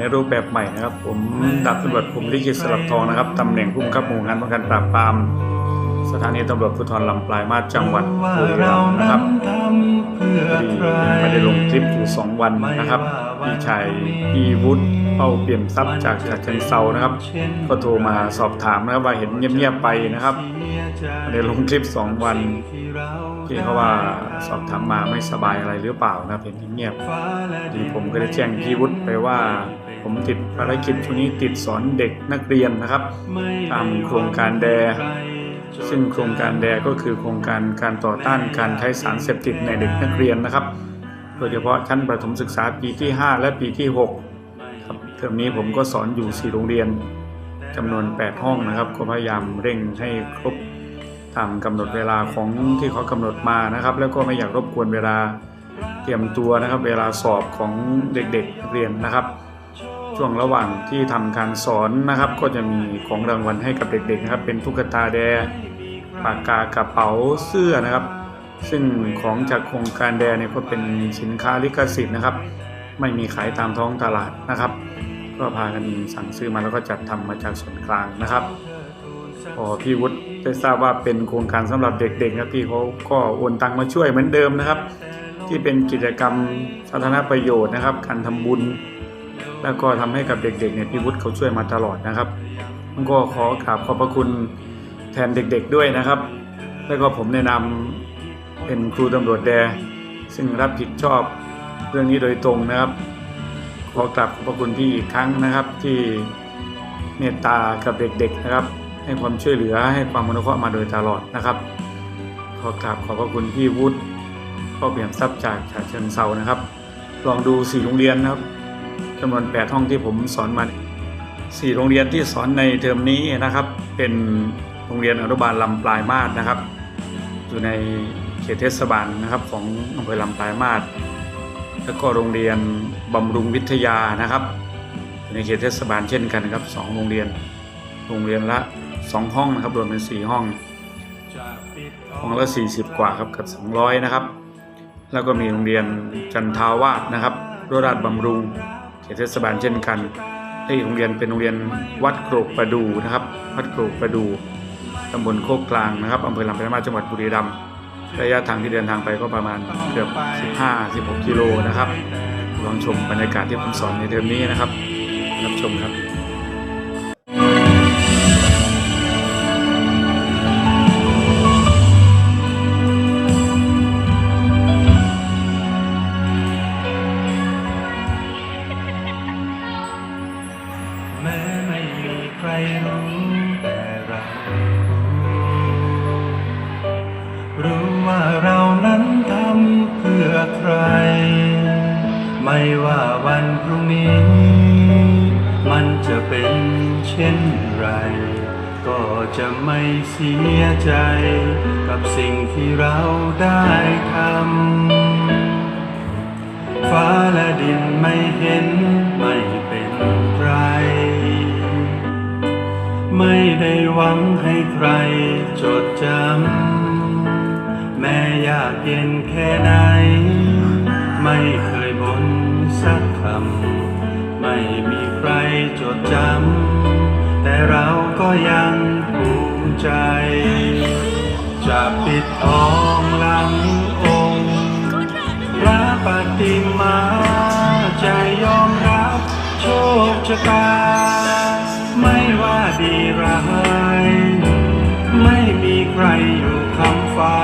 ในรูปแบบใหม่นะครับ ผมดาบตำรวจผมลิขิตสลับทองนะครับตำแหน่งผู้บังคับหมู่งานป้องกันปราบปราม สถานีตำรวจภูธรลำปลายมาศจังหวัดบุรีรัมย์นะครับดีไม่ได้ลงคลิปอยู่สองวันนะครับพี่ชายพี่วุฒิเป้าเปี่ยมทรัพย์จากฉะเชิงเซานะครับ ก็โทรมาสอบถามนะครับว่าเห็นเงียบๆไปนะครับไม่ได้ลงคลิปสองวันพี่เขาว่าสอบถามมาไม่สบายอะไรหรือเปล่านะเห็นเงียบๆดีผมก็ได้แจ้งพี่วุฒิไปว่า ผมติดภารกิจช่วงนี้ติดสอนเด็กนักเรียนนะครับตามโครงการแด ซึ่งโครงการแดก็คือโครงการการต่อต้านการใช้สารเสพติดในเด็กนักเรียนนะครับ โดยเฉพาะชั้นประถมศึกษาปีที่ 5 และปีที่6ครับเทอมนี้ผมก็สอนอยู่ 4 โรงเรียนจำนวน 8 ห้องนะครับ ก็พยายามเร่งให้ครบตามกำหนดเวลาของที่เขากำหนดมานะครับ แล้วก็ไม่อยากรบกวนเวลาเตรียมตัวนะครับ เวลาสอบของเด็กๆนักเรียนนะครับ ช่วงระหว่างที่ทำการสอนนะครับ ก็จะมีของรางวัลให้กับเด็กๆนะครับ เป็นตุ๊กตาแดปากกากระเป๋าเสื้อนะครับ ซึ่งของจากโครงการแดเนี่ยก็เป็นสินค้าลิขสิทธิ์นะครับ ไม่มีขายตามท้องตลาดนะครับ ก็พากันสั่งซื้อมาแล้วก็จัดทำมาจากส่วนกลางนะครับพอพี่วุฒิได้ทราบว่าเป็นโครงการสำหรับเด็กๆนะพี่เขาก็โอนตังมาช่วยเหมือนเดิมนะครับ ที่เป็นกิจกรรมสาธารณประโยชน์นะครับ การทำบุญ แล้วก็ทำให้กับเด็กๆเนี่ยพี่วุฒิเขาช่วยมาตลอดนะครับผมก็ขอกราบขอบพระคุณแทนเด็กๆด้วยนะครับ แล้วก็ผมแนะนำเป็นครูตำรวจแดซึ่งรับผิดชอบเรื่องนี้โดยตรงนะครับ ขอกราบขอบพระคุณพี่อีกครั้งนะครับที่เมตตากับเด็กๆนะครับ ให้ความช่วยเหลือให้ความอนุเคราะห์มาโดยตลอดนะครับ ขอกราบขอบพระคุณพี่วุฒิพ่อเปี่ยมทรัพย์จากฉะเชิงเซานะครับ ลองดูสี่โรงเรียนนะครับ จำนวน 8 ห้องที่ผมสอนมา 4 โรงเรียนที่สอนในเทอมนี้นะครับ เป็นโรงเรียนอนุบาลลำปลายมาศนะครับ อยู่ในเขตเทศบาลนะครับของอำเภอลำปลายมาศแล้วก็โรงเรียนบำรุงวิทยานะครับ ในเขตเทศบาลเช่นกันครับสองโรงเรียน โรงเรียนละ 2 ห้องนะครับรวมเป็น 4 ห้องห้องละ 40 กว่าครับกับ 200 นะครับ แล้วก็มีโรงเรียนจันทาวาสนะครับรราชบำรุง เขตเทศบาลเช่นกันที่โรงเรียนเป็นโรงเรียนวัดโกรกประดูนะครับ วัดโกรกประดูตำบลโคกกลางนะครับอำเภอลำปายมจังหวัดบุรีรัมย์ระยะทางที่เดินทางไปก็ประมาณเกือบ 15-16 กิโลนะครับลองชมบรรยากาศที่ผมสอนในเทอมนี้นะครับ รับชมครับ ช่นไร ก็จะไม่เสียใจ กับสิ่งที่เราได้ทำ ฟ้าและดินไม่เห็นไม่เป็นไร ไม่ได้หวังให้ใครจดจำ แม้ยากเย็นแค่ไหน ไม่เคยบ่นสักคำ ไม่มีใครจดจำ แต่เราก็ยังภูมิใจ จะปิดทองหลังองค์พระปฏิมาจะยอมรับโชคชะตา ไม่ว่าดีร้าย ไม่มีใครอยู่คำฟ้า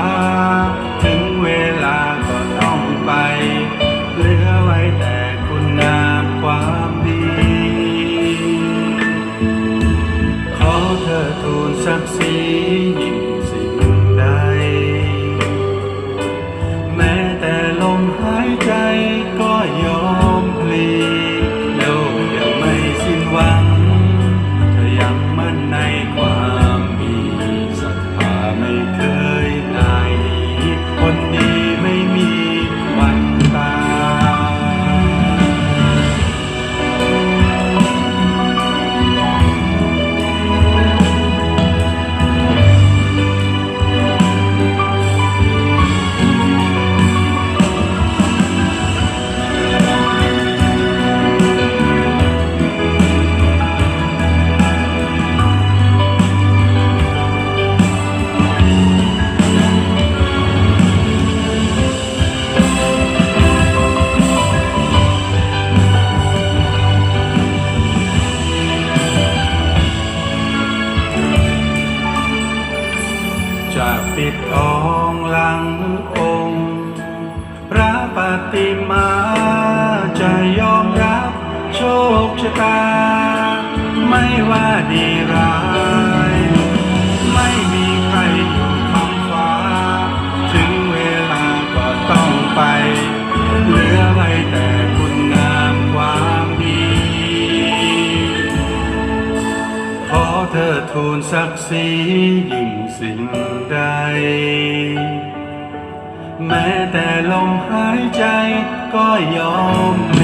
ชะตา ไม่ว่าดีร้าย ไม่มีใครอยู่คำฟ้า ถึงเวลาก็ต้องไป เหลือไว้แต่คุณงามความดี ขอเธอทูลศักดิ์ศรียิ่งสิ่งใด แม้แต่ลมหายใจก็ยอมพ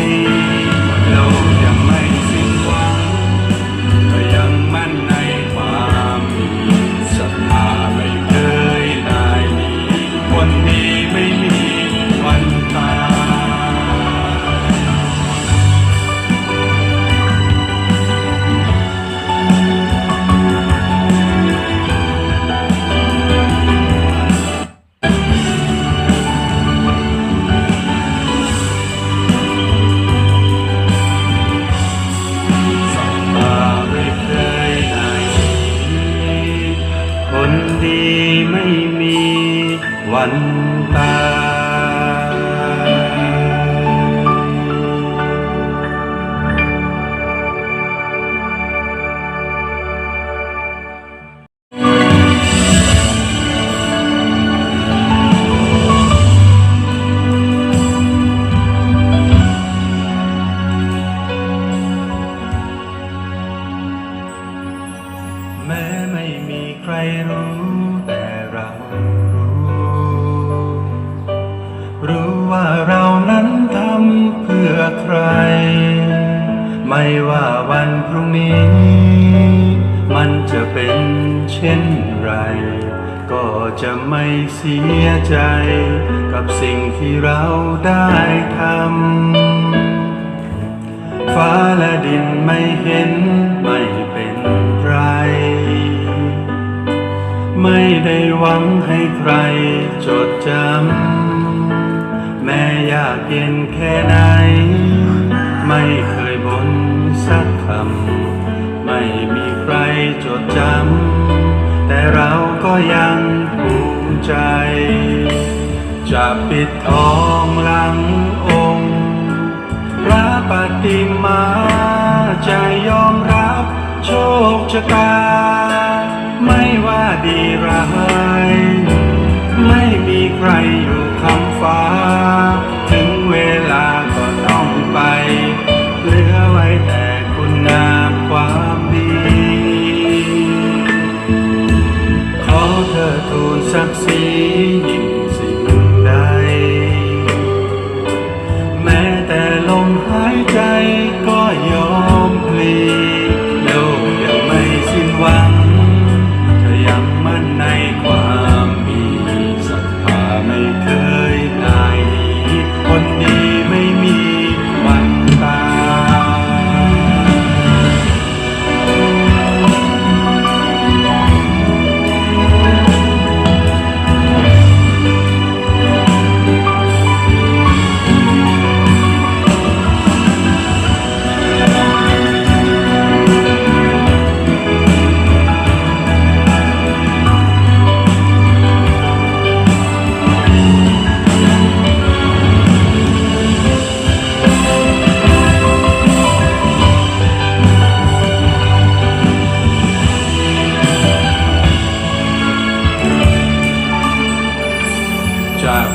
กับสิ่งที่เราได้ทำ ฟ้าและดินไม่เห็นไม่เป็นไร ไม่ได้หวังให้ใครจดจำ แม้ยากเย็นแค่ไหน ไม่เคยบนสักคำ ไม่มีใครจดจำ แต่เราก็ยังภูมิใจ จะปิดทองหลังองค์ พระปฏิมาจะยอมรับโชคชะตา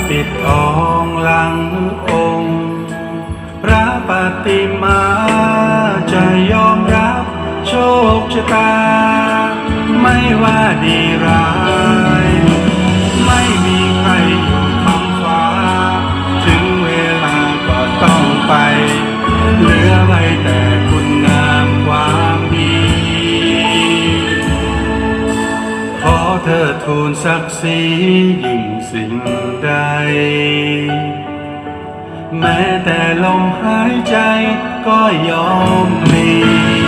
ปิดทองหลังองค์ พระปฏิมาจะยอมรับโชคชะตา ไม่ว่าดีร้าย ไม่มีใครอยู่คำฟ้า ถึงเวลาก็ต้องไป เหลือไว้แต่คุณงามความดี ขอเธอทูลศักดิ์ศรี แม้แต่ลมหายใจก็ยอมมี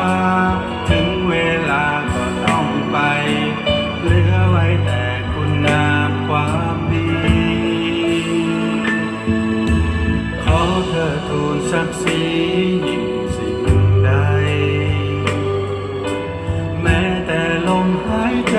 มหายใจ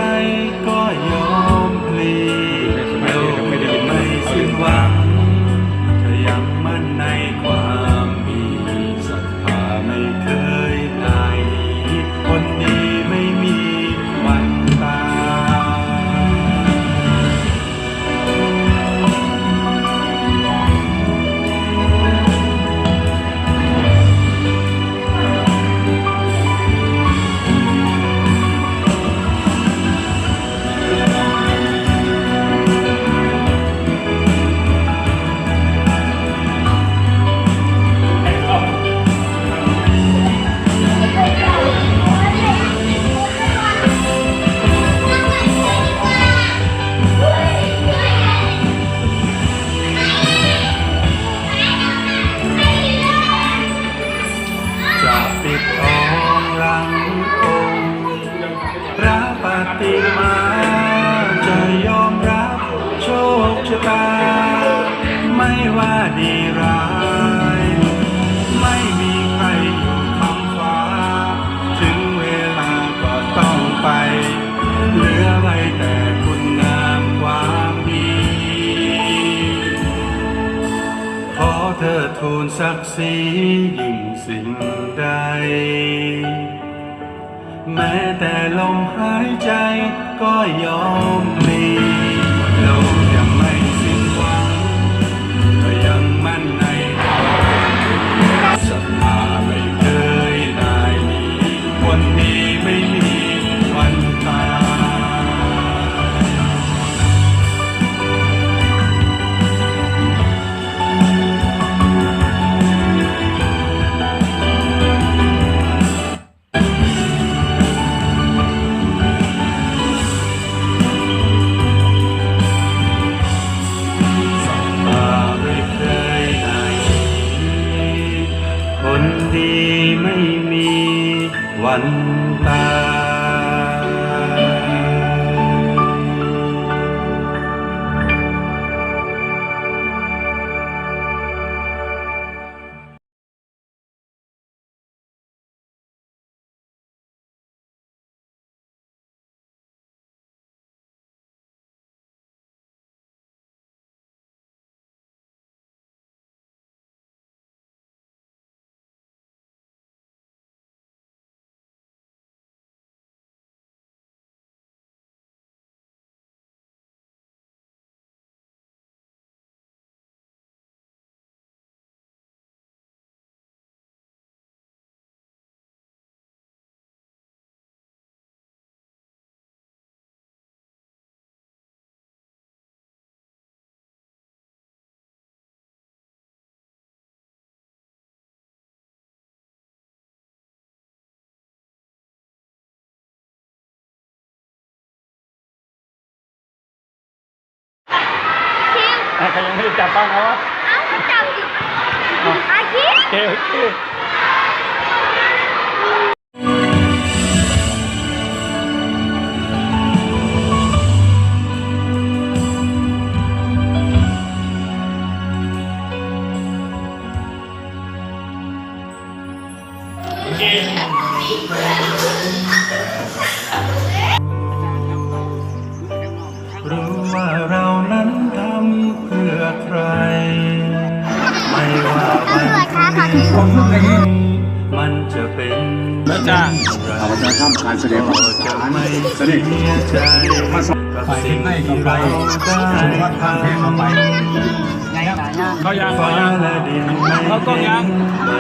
เหลือไว้แต่คุณงามความดี ขอเธอทูลศักดิ์ศรียิ่งสิ่งใด แม้แต่ลมหายใจก็ยอมมี ใครยังไม่ได้จับบ้างครับเอาไปจับดิอาชีพโอเคโอเครู้ว่าเรา ใคร ไม่ว่าวันพรุ่งนี้มันจะเป็นแล้วจ้าเราจะทำการแสดงความก็สาจะมารถไม่เสด็จเสียใจกับสิ่งที่เราได้ทำเขายังเขาฟ้ายังและดินไม่เขาก็ยังไม่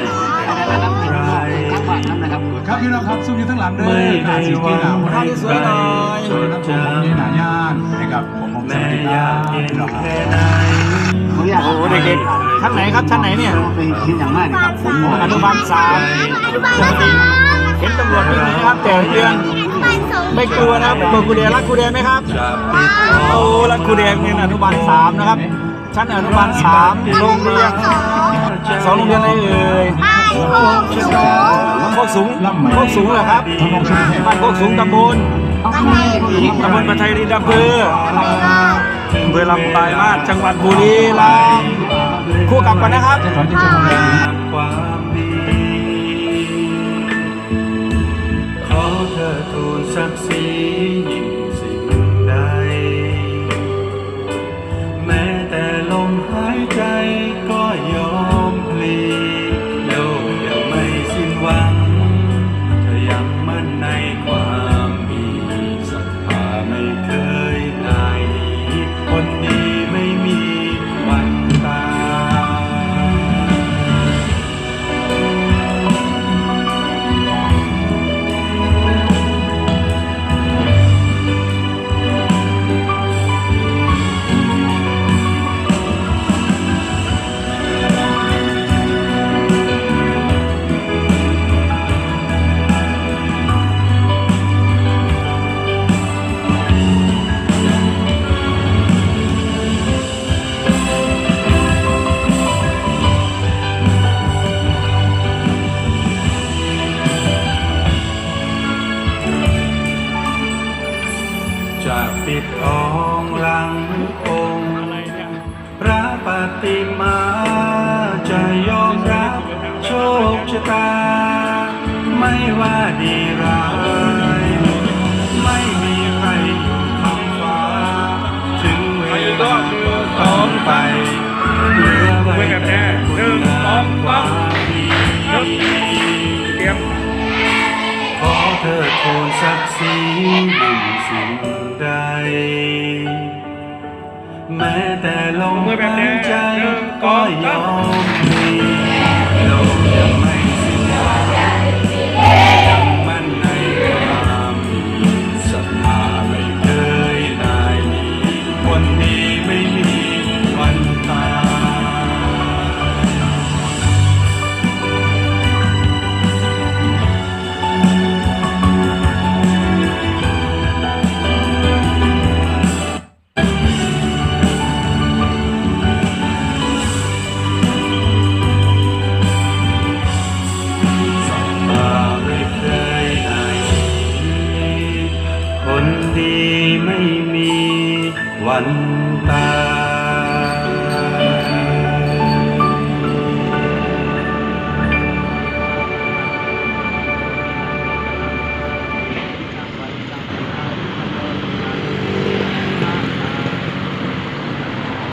เป็นไรครับพี่น้องครับสู้อยู่ทั้งหลังเด้อไม่หน้าได้สีหวัที่หนาวภาพที่สวยหน่อยผมนี่หนาย่านนะครับผมผมสวัสดีครัยากบเห็พี่น้องครับ แค่ไหนโอ้โหเด็กๆชั้นไหนครับชั้นไหนเนี่ยเป็นคิดอย่างมากนะครับผมอนุบาลสามอนุบาลสามเห็นตำรวจวิ่งหนีนะครับแต่เรือนอนุบาลสองไม่กลัวนะครับเบอร์กูเดียรักกูเดียไหมครับจะปิดทโอ้องรักกูเดียเรียนอนุบาลสามนะครับ ชั้นอนุบาลสามโรงเรียนสองโรงเรียนอะไรเอ่ยบ้านโคกสูงโคกสูงโคกสูงเหรอครับบ้านโคกสูงตำบลบ้านไหนดีตำบลปะไทยรีดำเภอแล้วก็อลำปลายมาศจังหวัดบุรีรัมย์คู่กลับกันนะครับ ความดีขอเธอทูลศักดิ์ศรี ลือไว้แน่หนึ่งสองสามเตรียมขอเธอทูลศักดิ์ศรียิ่งสิ่งใด แม้แต่ลมหายใจก็ยอมพลีโลกยั